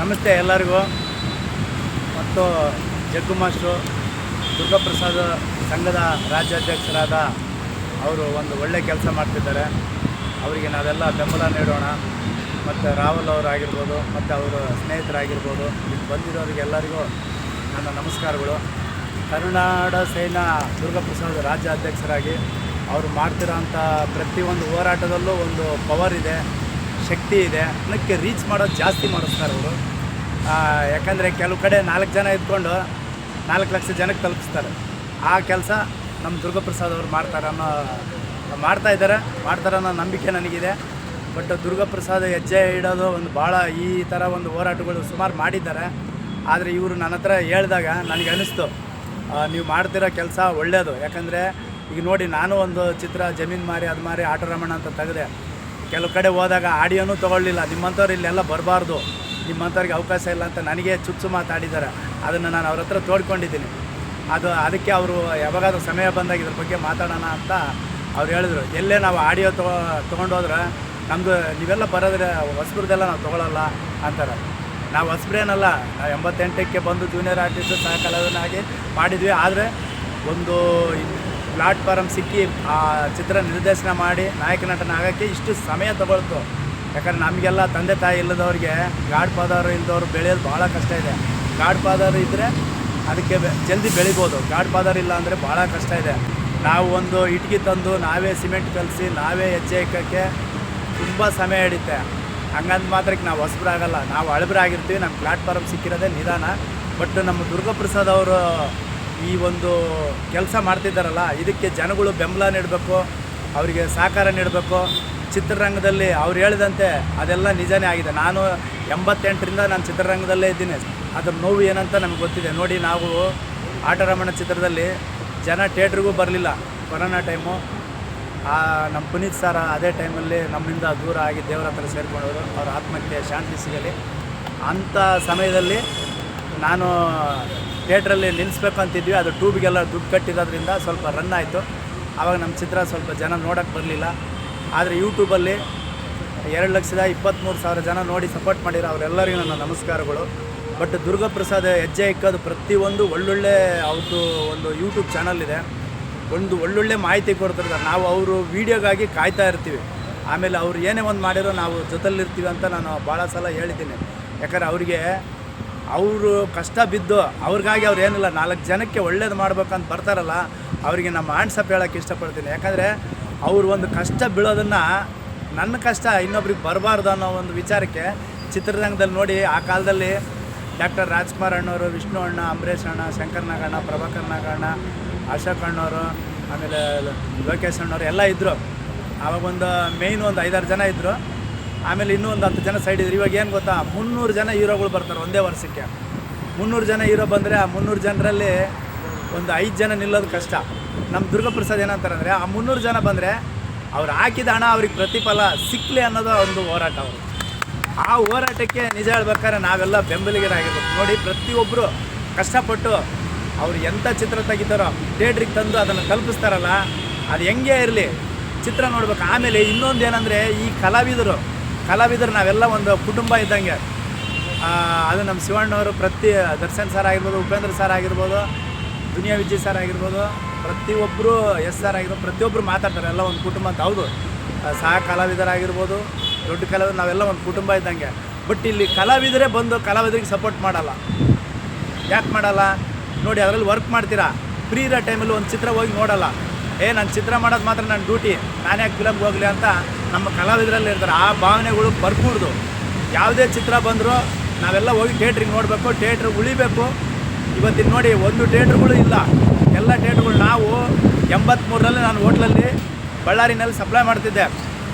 ನಮಸ್ತೆ ಎಲ್ಲರಿಗೂ. ಮತ್ತು ಜಗ್ಗು ಮಾಸ್ಟ್ರು ದುರ್ಗಾಪ್ರಸಾದ್ ಸಂಘದ ರಾಜ್ಯಾಧ್ಯಕ್ಷರಾದ ಅವರು ಒಂದು ಒಳ್ಳೆ ಕೆಲಸ ಮಾಡ್ತಿದ್ದಾರೆ. ಅವರಿಗೆ ನಾವೆಲ್ಲ ಬೆಂಬಲ ನೀಡೋಣ. ಮತ್ತು ರಾಹುಲ್ ಅವರಾಗಿರ್ಬೋದು ಮತ್ತು ಅವರ ಸ್ನೇಹಿತರಾಗಿರ್ಬೋದು, ಇಲ್ಲಿ ಬಂದಿರೋರಿಗೆ ಎಲ್ಲರಿಗೂ ನನ್ನ ನಮಸ್ಕಾರಗಳು. ಕರುನಾಡ ಸೇನಾ ದುರ್ಗಾಪ್ರಸಾದ್ ರಾಜ್ಯಾಧ್ಯಕ್ಷರಾಗಿ ಅವರು ಮಾಡ್ತಿರೋಂಥ ಪ್ರತಿಯೊಂದು ಹೋರಾಟದಲ್ಲೂ ಒಂದು ಪವರ್ ಇದೆ. ಶಕ್ತಿ ಇದೆ ಅದಕ್ಕೆ ರೀಚ್ ಮಾಡೋದು ಜಾಸ್ತಿ ಮಾಡಿಸ್ತಾರೆ ಅವರು. ಯಾಕಂದರೆ ಕೆಲವು ಕಡೆ ನಾಲ್ಕು ಜನ ಇದ್ಕೊಂಡು ನಾಲ್ಕು ಲಕ್ಷ ಜನಕ್ಕೆ ತಲುಪಿಸ್ತಾರೆ. ಆ ಕೆಲಸ ನಮ್ಮ ದುರ್ಗಾಪ್ರಸಾದ್ ಅವರು ಮಾಡ್ತಾರೆ ಅನ್ನೋ ಮಾಡ್ತಾ ಇದ್ದಾರೆ ಮಾಡ್ತಾರೆ ಅನ್ನೋ ನಂಬಿಕೆ ನನಗಿದೆ. ಬಟ್ ದುರ್ಗಾಪ್ರಸಾದ್ ಹೆಜ್ಜೆ ಇಡೋದು ಒಂದು ಭಾಳ ಈ ಥರ ಒಂದು ಹೋರಾಟಗಳು ಸುಮಾರು ಮಾಡಿದ್ದಾರೆ. ಆದರೆ ಇವರು ನನ್ನ ಹತ್ರ ಹೇಳಿದಾಗ ನನಗೆ ಅನಿಸ್ತು ಆ, ನೀವು ಮಾಡ್ತಿರೋ ಕೆಲಸ ಒಳ್ಳೆಯದು ಯಾಕಂದರೆ ಈಗ ನೋಡಿ ನಾನು ಒಂದು ಚಿತ್ರ ಜಮೀನು ಮಾರಿ ಅದು ಮಾರಿ ಆಟೋ ರಮಣ ಅಂತ ತೆಗೆದೆ. ಕೆಲವು ಕಡೆ ಹೋದಾಗ ಆಡಿಯೋನೂ ತೊಗೊಳ್ಳಿಲ್ಲ. ನಿಮ್ಮಂಥವ್ರು ಇಲ್ಲೆಲ್ಲ ಬರಬಾರ್ದು. ನಿಮ್ಮಂಥವ್ರಿಗೆ ಅವಕಾಶ ಇಲ್ಲ ಅಂತ ನನಗೆ ಚುಚ್ಚು ಮಾತಾಡಿದ್ದಾರೆ. ಅದನ್ನು ನಾನು ಅವ್ರ ಹತ್ರ ತೋಡ್ಕೊಂಡಿದ್ದೀನಿ. ಅದು ಅದಕ್ಕೆ ಅವರು ಯಾವಾಗಾದ್ರೂ ಸಮಯ ಬಂದಾಗ ಇದ್ರ ಬಗ್ಗೆ ಮಾತಾಡೋಣ ಅಂತ ಅವ್ರು ಹೇಳಿದ್ರು. ಎಲ್ಲೇ ನಾವು ಆಡಿಯೋ ತೊಗೊ ತೊಗೊಂಡೋದ್ರೆ ನಮ್ಮದು ನೀವೆಲ್ಲ ಬರೋದ್ರೆ ಹೊಸಬ್ರದ್ದೆಲ್ಲ ನಾವು ತೊಗೊಳಲ್ಲ ಅಂತಾರೆ. ನಾವು ಹೊಸಬ್ರೇನಲ್ಲ ನಾವು ಎಂಬತ್ತೆಂಟಕ್ಕೆ ಬಂದು ಜೂನಿಯರ್ ಆರ್ಟಿಸ್ಟ್ ಸಹ ಕಲಾವಿದನಾಗಿ ಮಾಡಿದ್ವಿ. ಆದರೆ ಒಂದು ಪ್ಲಾಟ್ಫಾರಮ್ ಸಿಕ್ಕಿ ಆ ಚಿತ್ರ ನಿರ್ದೇಶನ ಮಾಡಿ ನಾಯಕ ನಟನ ಆಗೋಕ್ಕೆ ಇಷ್ಟು ಸಮಯ ತಗೊಳ್ತು. ಯಾಕಂದ್ರೆ ನಮಗೆಲ್ಲ ತಂದೆ ತಾಯಿ ಇಲ್ಲದವ್ರಿಗೆ ಗಾಡ್ ಫಾದರ್ ಇಲ್ಲದವ್ರು ಬೆಳೆಯೋದು ಭಾಳ ಕಷ್ಟ ಇದೆ. ಗಾಡ್ ಫಾದರ್ ಇದ್ದರೆ ಅದಕ್ಕೆ ಜಲ್ದಿ ಬೆಳಿಬೋದು. ಗಾಡ್ ಫಾದರ್ ಇಲ್ಲ ಅಂದರೆ ಭಾಳ ಕಷ್ಟ ಇದೆ. ನಾವು ಒಂದು ಇಟ್ಗೆ ತಂದು ನಾವೇ ಸಿಮೆಂಟ್ ಕಲಸಿ ನಾವೇ ಹೆಜ್ಜೆ ಇಕ್ಕಕ್ಕೆ ತುಂಬ ಸಮಯ ಹಿಡಿತೆ ಹಂಗಂದ ಮಾತ್ರಕ್ಕೆ ನಾವು ಹೊಸಬ್ರಾಗಲ್ಲ ನಾವು ಹಳಬ್ರಾಗಿರ್ತೀವಿ. ನಮ್ಮ ಪ್ಲಾಟ್ಫಾರ್ಮ್ ಸಿಕ್ಕಿರೋದೇ ನಿಧಾನ. ಬಟ್ ನಮ್ಮ ದುರ್ಗಾಪ್ರಸಾದ್ ಅವರು ಈ ಒಂದು ಕೆಲಸ ಮಾಡ್ತಿದ್ದಾರಲ್ಲ, ಇದಕ್ಕೆ ಜನಗಳು ಬೆಂಬಲ ನೀಡಬೇಕು, ಅವರಿಗೆ ಸಹಕಾರ ನೀಡಬೇಕು. ಚಿತ್ರರಂಗದಲ್ಲಿ ಅವ್ರು ಹೇಳಿದಂತೆ ಅದೆಲ್ಲ ನಿಜನೇ ಆಗಿದೆ. ನಾನು ಎಂಬತ್ತೆಂಟರಿಂದ ನಾನು ಚಿತ್ರರಂಗದಲ್ಲೇ ಇದ್ದೀನಿ. ಅದ್ರ ನೋವು ಏನಂತ ನಮ್ಗೆ ಗೊತ್ತಿದೆ. ನೋಡಿ, ನಾವು ಆಟರಮಣ ಚಿತ್ರದಲ್ಲಿ ಜನ ಥಿಯೇಟ್ರಿಗೂ ಬರಲಿಲ್ಲ ಕೊರೋನಾ ಟೈಮು. ಆ, ನಮ್ಮ ಪುನೀತ್ ಸರ್ ಅದೇ ಟೈಮಲ್ಲಿ ನಮ್ಮಿಂದ ದೂರ ಆಗಿ ದೇವರ ಹತ್ರ ಸೇರಿಕೊಂಡವರು. ಅವ್ರ ಆತ್ಮಕ್ಕೆ ಶಾಂತಿ ಸಿಗಲಿ. ಅಂಥ ಸಮಯದಲ್ಲಿ ನಾನು ಥಿಯೇಟ್ರಲ್ಲಿ ನಿಲ್ಲಿಸ್ಬೇಕು ಅಂತಿದ್ವಿ. ಅದು ಟ್ಯೂಬ್ಗೆಲ್ಲ ದುಡ್ಡು ಕಟ್ಟಿರೋದ್ರಿಂದ ಸ್ವಲ್ಪ ರನ್ ಆಯಿತು. ಆವಾಗ ನಮ್ಮ ಚಿತ್ರ ಸ್ವಲ್ಪ ಜನ ನೋಡೋಕ್ಕೆ ಬರಲಿಲ್ಲ. ಆದರೆ ಯೂಟ್ಯೂಬಲ್ಲಿ ಎರಡು ಲಕ್ಷದ ಇಪ್ಪತ್ತ್ಮೂರು ಸಾವಿರ ಜನ ನೋಡಿ ಸಪೋರ್ಟ್ ಮಾಡಿರೋ ಅವರೆಲ್ಲರಿಗೂ ನನ್ನ ನಮಸ್ಕಾರಗಳು. ಬಟ್ ದುರ್ಗಾಪ್ರಸಾದ್ ಹೆಜ್ಜೆ ಇಕ್ಕೋದು ಪ್ರತಿಯೊಂದು ಒಳ್ಳೊಳ್ಳೆ ಅವ್ರದ್ದು ಒಂದು ಯೂಟ್ಯೂಬ್ ಚಾನಲ್ ಇದೆ. ಒಂದು ಒಳ್ಳೊಳ್ಳೆ ಮಾಹಿತಿ ಕೊಡ್ತಿರ್ತಾರೆ. ನಾವು ಅವರು ವೀಡಿಯೋಗಾಗಿ ಕಾಯ್ತಾ ಇರ್ತೀವಿ. ಆಮೇಲೆ ಅವ್ರು ಏನೇ ಒಂದು ಮಾಡಿರೋ ನಾವು ಜೊತೆಲಿರ್ತೀವಿ ಅಂತ ನಾನು ಭಾಳ ಸಲ ಹೇಳಿದ್ದೀನಿ. ಯಾಕಂದ್ರೆ ಅವರಿಗೆ ಅವರು ಕಷ್ಟ ಬಿದ್ದು ಅವ್ರಿಗಾಗಿ ಅವ್ರು ಏನಿಲ್ಲ, ನಾಲ್ಕು ಜನಕ್ಕೆ ಒಳ್ಳೇದು ಮಾಡ್ಬೇಕಂತ ಬರ್ತಾರಲ್ಲ, ಅವರಿಗೆ ನಮ್ಮ ಆಂಡ್ಸಪ್ ಹೇಳೋಕ್ಕೆ ಇಷ್ಟಪಡ್ತೀನಿ. ಯಾಕಂದರೆ ಅವ್ರು ಒಂದು ಕಷ್ಟ ಬೀಳೋದನ್ನು ನನ್ನ ಕಷ್ಟ, ಇನ್ನೊಬ್ರಿಗೆ ಬರಬಾರ್ದು ಅನ್ನೋ ಒಂದು ವಿಚಾರಕ್ಕೆ ಚಿತ್ರರಂಗದಲ್ಲಿ ನೋಡಿ, ಆ ಕಾಲದಲ್ಲಿ ಡಾಕ್ಟರ್ ರಾಜ್ಕುಮಾರ್ ಅಣ್ಣವರು, ವಿಷ್ಣು ಅಣ್ಣ, ಅಂಬರೀಷ್ ಅಣ್ಣ, ಶಂಕರ್ ನಾಗಣ್ಣ, ಪ್ರಭಾಕರ್ ನಾಗಣ್ಣ, ಅಶೋಕ್ ಅಣ್ಣವರು, ಆಮೇಲೆ ಲೋಕೇಶ್ ಅಣ್ಣವರು ಎಲ್ಲ ಇದ್ದರು ಆವಾಗ ಒಂದು ಮೇಯ್ನ್ ಒಂದು ಐದಾರು ಜನ ಇದ್ದರು ಆಮೇಲೆ ಇನ್ನೂ ಒಂದು ಹತ್ತು ಜನ ಸೈಡ್ ಇದ್ರು. ಇವಾಗ ಏನು ಗೊತ್ತಾ? ಮುನ್ನೂರು ಜನ ಹೀರೋಗಳು ಬರ್ತಾರೆ ಒಂದೇ ವರ್ಷಕ್ಕೆ. ಮುನ್ನೂರು ಜನ ಹೀರೋ ಬಂದರೆ ಆ ಮುನ್ನೂರು ಜನರಲ್ಲಿ ಒಂದು ಐದು ಜನ ನಿಲ್ಲೋದು ಕಷ್ಟ. ನಮ್ಮ ದುರ್ಗಾಪ್ರಸಾದ್ ಏನಂತಾರೆ ಅಂದರೆ ಆ ಮುನ್ನೂರು ಜನ ಬಂದರೆ ಅವ್ರು ಹಾಕಿದ ಹಣ ಅವ್ರಿಗೆ ಪ್ರತಿಫಲ ಸಿಕ್ಕಲಿ ಅನ್ನೋದು ಒಂದು ಹೋರಾಟ ಅವರು. ಆ ಹೋರಾಟಕ್ಕೆ ನಿಜ ಹೇಳ್ಬೇಕಾದ್ರೆ ನಾವೆಲ್ಲ ಬೆಂಬಲಿಗರಾಗಿರ್ಬೇಕು. ನೋಡಿ ಪ್ರತಿಯೊಬ್ಬರು ಕಷ್ಟಪಟ್ಟು ಅವ್ರು ಎಂಥ ಚಿತ್ರ ತೆಗಿತಾರೋ ಥಿಯೇಟ್ರಿಗೆ ತಂದು ಅದನ್ನು ತಲುಪಿಸ್ತಾರಲ್ಲ, ಅದು ಹೆಂಗೆ ಇರಲಿ? ಚಿತ್ರ ನೋಡ್ಬೇಕು. ಆಮೇಲೆ ಇನ್ನೊಂದು ಏನಂದರೆ ಈ ಕಲಾವಿದರು ಕಲಾವಿದರು ನಾವೆಲ್ಲ ಒಂದು ಕುಟುಂಬ ಇದ್ದಂಗೆ. ಅದು ನಮ್ಮ ಶಿವಣ್ಣವರು ಪ್ರತಿ ದರ್ಶನ್ ಸರ್ ಆಗಿರ್ಬೋದು, ಉಪೇಂದ್ರ ಸರ್ ಆಗಿರ್ಬೋದು, ದುನಿಯಾ ವಿಜಯ್ ಸರ್ ಆಗಿರ್ಬೋದು ಪ್ರತಿಯೊಬ್ಬರು ಎಸ್ ಸರ್ ಆಗಿರ್ಬೋದು ಪ್ರತಿಯೊಬ್ಬರು ಮಾತಾಡ್ತಾರೆ, ಎಲ್ಲ ಒಂದು ಕುಟುಂಬ ಅಂತ. ಹೌದು. ಸಹ ಕಲಾವಿದರಾಗಿರ್ಬೋದು, ದೊಡ್ಡ ಕಲಾವಿದರು, ನಾವೆಲ್ಲ ಒಂದು ಕುಟುಂಬ ಇದ್ದಂಗೆ. ಬಟ್ ಇಲ್ಲಿ ಕಲಾವಿದರೇ ಬಂದು ಕಲಾವಿದರಿಗೆ ಸಪೋರ್ಟ್ ಮಾಡಲ್ಲ. ಯಾಕೆ ಮಾಡಲ್ಲ? ನೋಡಿ, ಅದರಲ್ಲಿ ವರ್ಕ್ ಮಾಡ್ತೀರಾ? ಫ್ರೀ ಇರೋ ಟೈಮಲ್ಲಿ ಒಂದು ಚಿತ್ರ ಹೋಗಿ ನೋಡಲ್ಲ. ಏ, ನಾನು ಚಿತ್ರ ಮಾಡೋದು ಮಾತ್ರ ನನ್ನ ಡ್ಯೂಟಿ ನಾನು ಯಾಕೆ ಫಿಲಮ್ಗೆ ಹೋಗಲಿ ಅಂತ ನಮ್ಮ ಕಲಾವಿದರಲ್ಲಿ ಇರ್ತಾರೆ. ಆ ಭಾವನೆಗಳು ಬರ್ಕೂಡ್ದು. ಯಾವುದೇ ಚಿತ್ರ ಬಂದರೂ ನಾವೆಲ್ಲ ಹೋಗಿ ಥಿಯೇಟ್ರಿಗೆ ನೋಡಬೇಕು ಥೇಟ್ರ್ ಉಳಿಬೇಕು. ಇವತ್ತಿನ ನೋಡಿ ಒಂದು ಥೇಟ್ರ್ಗಳು ಇಲ್ಲ. ಎಲ್ಲ ಥೇಟ್ರ್ಗಳು ನಾವು ಎಂಬತ್ತ್ಮೂರರಲ್ಲಿ ನಾನು ಹೋಟ್ಲಲ್ಲಿ ಬಳ್ಳಾರಿನಲ್ಲಿ ಸಪ್ಲೈ ಮಾಡ್ತಿದ್ದೆ.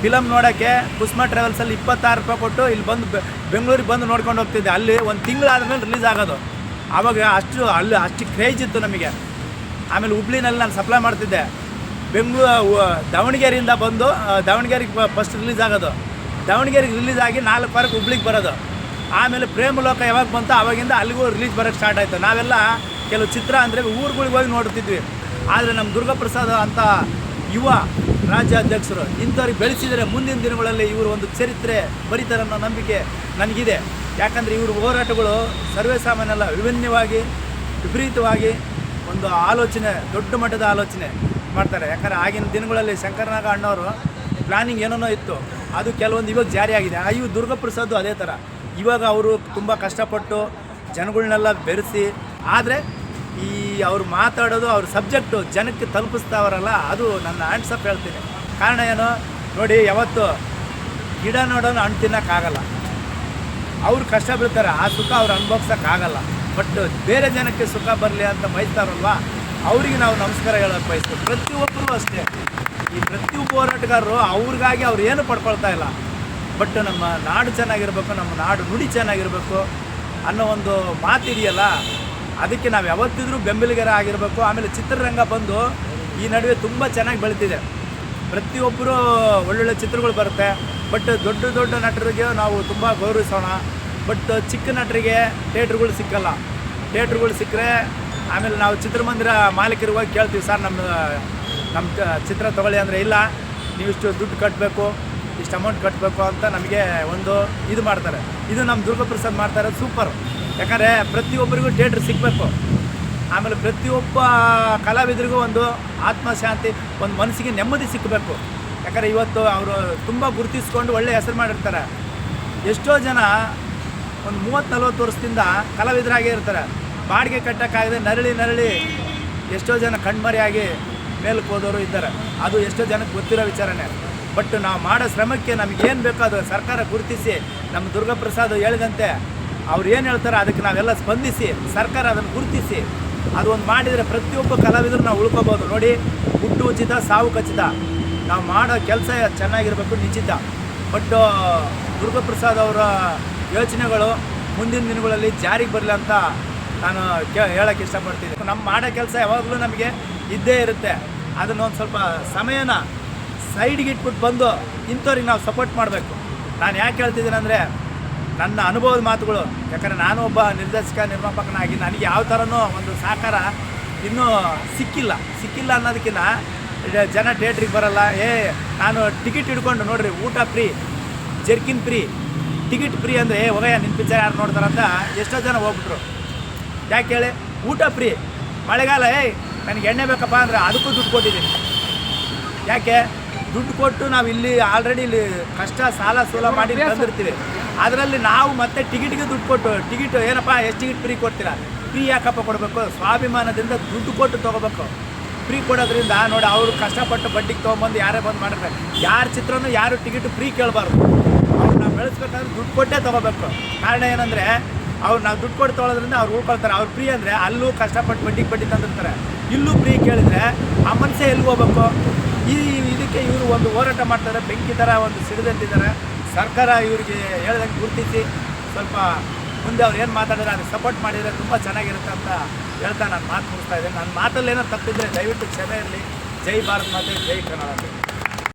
ಫಿಲಮ್ ನೋಡೋಕ್ಕೆ ಕುಸ್ಮಾ ಟ್ರಾವೆಲ್ಸಲ್ಲಿ ಇಪ್ಪತ್ತಾರು ರೂಪಾಯಿ ಕೊಟ್ಟು ಇಲ್ಲಿ ಬಂದು ಬೆಂಗಳೂರಿಗೆ ಬಂದು ನೋಡ್ಕೊಂಡು ಹೋಗ್ತಿದ್ದೆ. ಅಲ್ಲಿ ಒಂದು ತಿಂಗಳಾದ್ಮೇಲೆ ರಿಲೀಸ್ ಆಗೋದು. ಆವಾಗ ಅಷ್ಟು, ಅಲ್ಲಿ ಅಷ್ಟು ಕ್ರೇಜ್ ಇತ್ತು ನಮಗೆ. ಆಮೇಲೆ ಹುಬ್ಳಿನಲ್ಲಿ ನಾನು ಸಪ್ಲೈ ಮಾಡ್ತಿದ್ದೆ. ಬೆಂಗಳೂರು ದಾವಣಗೆರೆಯಿಂದ ಬಂದು ದಾವಣಗೆರೆಗೆ ಫಸ್ಟ್ ರಿಲೀಸ್ ಆಗೋದು. ದಾವಣಗೆರೆಗೆ ರಿಲೀಸ್ ಆಗಿ ನಾಲ್ಕು ವಾರಕ್ಕೆ ಹುಬ್ಳಿಗೆ ಬರೋದು. ಆಮೇಲೆ ಪ್ರೇಮಲೋಕ ಯಾವಾಗ ಬಂತು ಆವಾಗಿಂದ ಅಲ್ಲಿಗೂ ರಿಲೀಸ್ ಬರೋಕ್ಕೆ ಸ್ಟಾರ್ಟ್ ಆಯಿತು. ನಾವೆಲ್ಲ ಕೆಲವು ಚಿತ್ರ ಅಂದರೆ ಊರುಗಳಿಗೆ ಹೋಗಿ ನೋಡ್ತಿದ್ವಿ. ಆದರೆ ನಮ್ಮ ದುರ್ಗಾಪ್ರಸಾದ್ ಅಂತ ಯುವ ರಾಜ್ಯಾಧ್ಯಕ್ಷರು ಇಂಥವ್ರಿಗೆ ಬೆಳೆಸಿದರೆ ಮುಂದಿನ ದಿನಗಳಲ್ಲಿ ಇವರು ಒಂದು ಚರಿತ್ರೆ, ಬರೀತಾರೆ ಅನ್ನೋ ನಂಬಿಕೆ ನನಗಿದೆ. ಯಾಕಂದರೆ ಇವರು ಹೋರಾಟಗಳು ಸರ್ವೇ ಸಾಮಾನ್ಯಲ್ಲ ವಿಭಿನ್ನವಾಗಿ, ವಿಪರೀತವಾಗಿ ಒಂದು ಆಲೋಚನೆ, ದೊಡ್ಡ ಮಟ್ಟದ ಆಲೋಚನೆ. ಮಾಡ್ತಾರೆ. ಯಾಕಂದರೆ ಆಗಿನ ದಿನಗಳಲ್ಲಿ ಶಂಕರನಾಗ ಅಣ್ಣವರು ಪ್ಲಾನಿಂಗ್ ಏನೇನೋ ಇತ್ತು. ಅದು ಕೆಲವೊಂದು ಇವಾಗ ಜಾರಿಯಾಗಿದೆ ಇವು ದುರ್ಗಾಪ್ರಸಾದ್ ಅದೇ ಥರ ಇವಾಗ ಅವರು ತುಂಬ ಕಷ್ಟಪಟ್ಟು ಜನಗಳನ್ನೆಲ್ಲ ಬೆರೆಸಿ, ಆದರೆ ಈ ಅವ್ರು ಮಾತಾಡೋದು, ಅವ್ರ ಸಬ್ಜೆಕ್ಟು ಜನಕ್ಕೆ ತಲುಪಿಸ್ತಾವರಲ್ಲ, ಅದು ನನ್ನ ಹ್ಯಾಂಡ್ಸಪ್ ಹೇಳ್ತೀನಿ. ಕಾರಣ ಏನು? ನೋಡಿ, ಯಾವತ್ತು ಗಿಡ ನೋಡೋನು ಹಣ್ಣು ತಿನ್ನೋಕ್ಕಾಗಲ್ಲ. ಅವ್ರು ಕಷ್ಟ ಬೀಳ್ತಾರೆ. ಆ ಸುಖ ಅವ್ರು ಅನುಭವಿಸೋಕ್ಕಾಗಲ್ಲ. ಬಟ್ ಬೇರೆ ಜನಕ್ಕೆ ಸುಖ ಬರಲಿ ಅಂತ ಬಯಸ್ತಾರಲ್ವ? ಅವರಿಗೆ ನಾವು ನಮಸ್ಕಾರ ಹೇಳೋಕೆ ಬಯಸ್ತೀವಿ. ಪ್ರತಿಯೊಬ್ಬರು ಅಷ್ಟೇ. ಈ ಪ್ರತಿಯೊಬ್ಬ ಹೋರಾಟಗಾರರು ಅವ್ರಿಗಾಗಿ ಅವ್ರು ಏನು ಪಡ್ಕೊಳ್ತಾ ಇಲ್ಲ. ಬಟ್ ನಮ್ಮ ನಾಡು ಚೆನ್ನಾಗಿರಬೇಕು, ನಮ್ಮ ನಾಡು ನುಡಿ ಚೆನ್ನಾಗಿರಬೇಕು ಅನ್ನೋ ಒಂದು ಮಾತಿದೆಯಲ್ಲ ಅದಕ್ಕೆ ನಾವು ಯಾವತ್ತಿದ್ರೂ ಬೆಂಬಲಿಗರ ಆಗಿರಬೇಕು. ಆಮೇಲೆ ಚಿತ್ರರಂಗ ಬಂದು ಈ ನಡುವೆ ತುಂಬ ಚೆನ್ನಾಗಿ ಬೆಳೀತಿದೆ. ಪ್ರತಿಯೊಬ್ಬರು ಒಳ್ಳೊಳ್ಳೆ ಚಿತ್ರಗಳು ಬರುತ್ತೆ. ಬಟ್ ದೊಡ್ಡ ದೊಡ್ಡ ನಟರಿಗೆ ನಾವು ತುಂಬ ಗೌರವಿಸೋಣ. ಬಟ್ ಚಿಕ್ಕ ನಟರಿಗೆ ಥಿಯೇಟ್ರುಗಳು ಸಿಕ್ಕಲ್ಲ. ಥಿಯೇಟ್ರುಗಳು ಸಿಕ್ಕರೆ ಆಮೇಲೆ ನಾವು ಚಿತ್ರಮಂದಿರ ಮಾಲೀಕರಿಗೆ ಹೋಗಿ ಕೇಳ್ತೀವಿ, ಸರ್ ನಮ್ಮ ನಮ್ಮ ಚಿತ್ರ ತೊಗೊಳ್ಳಿ ಅಂದರೆ ಇಲ್ಲ ನೀವಿಷ್ಟು ದುಡ್ಡು ಕಟ್ಟಬೇಕು ಇಷ್ಟು ಅಮೌಂಟ್ ಕಟ್ಟಬೇಕು ಅಂತ ನಮಗೆ ಒಂದು ಇದು ಮಾಡ್ತಾರೆ. ಇದು ನಮ್ಮ ದುರ್ಗಾಪ್ರಸಾದ್ ಮಾಡ್ತಾರೆ ಸೂಪರ್ ಯಾಕಂದರೆ ಪ್ರತಿಯೊಬ್ಬರಿಗೂ ಥಿಯೇಟ್ರ್ ಸಿಗಬೇಕು. ಆಮೇಲೆ ಪ್ರತಿಯೊಬ್ಬ ಕಲಾವಿದರಿಗೂ ಒಂದು ಆತ್ಮಶಾಂತಿ, ಒಂದು ಮನಸ್ಸಿಗೆ ನೆಮ್ಮದಿ ಸಿಕ್ಕಬೇಕು ಯಾಕಂದರೆ ಇವತ್ತು ಅವರು ತುಂಬ ಗುರುತಿಸ್ಕೊಂಡು ಒಳ್ಳೆಯ ಹೆಸರು ಮಾಡಿರ್ತಾರೆ. ಎಷ್ಟೋ ಜನ ಒಂದು ಮೂವತ್ತು ನಲ್ವತ್ತು ವರ್ಷದಿಂದ ಕಲಾವಿದರಾಗೇ ಇರ್ತಾರೆ. ಬಾಡಿಗೆ ಕಟ್ಟೋಕ್ಕಾಗದೆ ನರಳಿ ನರಳಿ ಎಷ್ಟೋ ಜನ ಕಣ್ಮರೆಯಾಗಿ ಮೇಲಕ್ಕೆ ಹೋದವರು ಇದ್ದಾರೆ. ಅದು ಎಷ್ಟೋ ಜನಕ್ಕೆ ಗೊತ್ತಿರೋ ವಿಚಾರನೇ ಬಟ್ ನಾವು ಮಾಡೋ ಶ್ರಮಕ್ಕೆ ನಮ್ಗೆ ಏನು ಬೇಕೋ ಅದು ಸರ್ಕಾರ ಗುರುತಿಸಿ, ನಮ್ಮ ದುರ್ಗಾಪ್ರಸಾದ್ ಹೇಳಿದಂತೆ ಅವ್ರು ಏನು ಹೇಳ್ತಾರೆ ಅದಕ್ಕೆ ನಾವೆಲ್ಲ ಸ್ಪಂದಿಸಿ, ಸರ್ಕಾರ ಅದನ್ನು ಗುರುತಿಸಿ ಅದು ಒಂದು ಮಾಡಿದರೆ ಪ್ರತಿಯೊಬ್ಬ ಕಲಾವಿದರು ನಾವು ಉಳ್ಕೋಬೋದು. ನೋಡಿ, ಹುಟ್ಟು ಉಚಿತ, ಸಾವು ಖಚಿತ. ನಾವು ಮಾಡೋ ಕೆಲಸ ಚೆನ್ನಾಗಿರಬೇಕು, ನಿಶ್ಚಿತ. ಬಟ್, ದುರ್ಗಾಪ್ರಸಾದ್ ಅವರ ಯೋಚನೆಗಳು ಮುಂದಿನ ದಿನಗಳಲ್ಲಿ ಜಾರಿಗೆ ಬರಲಿ ಅಂತ ನಾನು ಹೇಳೋಕ್ಕೆ ಇಷ್ಟಪಡ್ತೀನಿ. ನಮ್ಮ ಮಾಡೋ ಕೆಲಸ ಯಾವಾಗಲೂ ನಮಗೆ ಇದ್ದೇ ಇರುತ್ತೆ. ಅದನ್ನು ಒಂದು ಸ್ವಲ್ಪ ಸಮಯನ ಸೈಡ್ಗೆ ಇಟ್ಬಿಟ್ಟು ಬಂದು ಇಂಥವ್ರಿಗೆ ನಾವು ಸಪೋರ್ಟ್ ಮಾಡಬೇಕು. ನಾನು ಯಾಕೆ ಹೇಳ್ತಿದ್ದೀನಿ ಅಂದರೆ, ನನ್ನ ಅನುಭವದ ಮಾತುಗಳು, ಯಾಕಂದರೆ ನಾನು ಒಬ್ಬ ನಿರ್ದೇಶಕ, ನಿರ್ಮಾಪಕನಾಗಿ ನನಗೆ ಯಾವ ಥರನೂ ಒಂದು ಸಹಕಾರ ಇನ್ನೂ ಸಿಕ್ಕಿಲ್ಲ. ಸಿಕ್ಕಿಲ್ಲ ಅನ್ನೋದಕ್ಕಿಂತ ಜನ ಥಿಯೇಟ್ರಿಗೆ ಬರಲ್ಲ. ಏ, ನಾನು ಟಿಕೆಟ್ ಹಿಡ್ಕೊಂಡು ನೋಡ್ರಿ, ಊಟ free jerkin free ticket free ಅಂದರೆ, ಏ, ಹೋಗಯ್ಯ ನಿನ್ನ ಪಿಕ್ಚರ್ ಯಾರು ನೋಡ್ತಾರಂತ? ಎಷ್ಟೋ ಜನ ಹೋಗ್ಬಿಟ್ರು. ಯಾಕೆ ಹೇಳಿ ಊಟ ಫ್ರೀ. ಮಳೆಗಾಲ ಏಯ್ ನನಗೆ ಎಣ್ಣೆ ಬೇಕಪ್ಪ ಅಂದರೆ ಅದಕ್ಕೂ ದುಡ್ಡು ಕೊಟ್ಟಿದ್ದೀನಿ. ಯಾಕೆ? ದುಡ್ಡು ಕೊಟ್ಟು ನಾವು ಇಲ್ಲಿ ಆಲ್ರೆಡಿ ಇಲ್ಲಿ ಕಷ್ಟ ಸಾಲ ಸೂಲ ಮಾಡಿ ತಂದಿರ್ತೀವಿ. ಅದರಲ್ಲಿ ನಾವು ಮತ್ತೆ ಟಿಕೆಟ್ಗೆ ದುಡ್ಡು ಕೊಟ್ಟು ಟಿಕೆಟ್ ಏನಪ್ಪ ಎಷ್ಟು ಟಿಕೆಟ್ ಫ್ರೀ ಕೊಡ್ತೀರಾ? ಫ್ರೀ ಯಾಕಪ್ಪ ಕೊಡಬೇಕು? ಸ್ವಾಭಿಮಾನದಿಂದ ದುಡ್ಡು ಕೊಟ್ಟು ತೊಗೋಬೇಕು. ಫ್ರೀ ಕೊಡೋದ್ರಿಂದ ನೋಡಿ ಅವರು ಕಷ್ಟಪಟ್ಟು ಬಡ್ಡಿಗೆ ತೊಗೊಂಬಂದು ಯಾರೇ ಬಂದು ಮಾಡಿದ್ರೆ ಯಾರ ಚಿತ್ರನೂ ಯಾರು ಟಿಕೆಟ್ ಫ್ರೀ ಕೇಳಬಾರ್ದು. ಅವ್ರು ನಾವು ಬೆಳೆಸ್ಬೇಕಂದ್ರೆ ದುಡ್ಡು ಕೊಟ್ಟೇ ತೊಗೋಬೇಕು. ಕಾರಣ ಏನಂದರೆ ಅವ್ರು ನಾವು ದುಡ್ಡು ಕೊಟ್ಟು ತೊಗೊಳೋದ್ರಿಂದ ಅವ್ರು ಉಳ್ಕೊಳ್ತಾರೆ. ಅವ್ರು ಫ್ರೀ ಅಂದರೆ ಅಲ್ಲೂ ಕಷ್ಟಪಟ್ಟು ಬಡ್ಡಿಗೆ ಬಡ್ಡಿ ತಂದಿರ್ತಾರೆ. ಇಲ್ಲೂ ಫ್ರೀ ಕೇಳಿದರೆ ಆ ಮನಸ್ಸೇ ಎಲ್ಲಿ ಹೋಗ್ಬೇಕು? ಈ ಇದಕ್ಕೆ ಇವರು ಒಂದು ಹೋರಾಟ ಮಾಡ್ತಾರೆ. ಬೆಂಕಿ ಥರ ಒಂದು ಸಿಡಿದಂತಿದ್ದಾರೆ ಸರ್ಕಾರ ಇವರಿಗೆ ಹೇಳ್ದಂಗೆ ಗುರುತಿಸಿ ಸ್ವಲ್ಪ ಮುಂದೆ ಅವ್ರು ಏನು ಮಾತಾಡಿದ್ರೆ ಅದಕ್ಕೆ ಸಪೋರ್ಟ್ ಮಾಡಿದರೆ ತುಂಬ ಚೆನ್ನಾಗಿರುತ್ತೆ ಅಂತ ಹೇಳ್ತಾ ನಾನು ಮಾತು ಮುಗಿಸ್ತಾ ಇದ್ದೇನೆ. ನನ್ನ ಮಾತಲ್ಲಿ ಏನೋ ತಪ್ಪಿದ್ರೆ ದಯವಿಟ್ಟು ಕ್ಷಮೆ ಇರಲಿ. ಜೈ ಭಾರತ್ ಮಾತೆ, ಜೈ ಕನ್ನಡ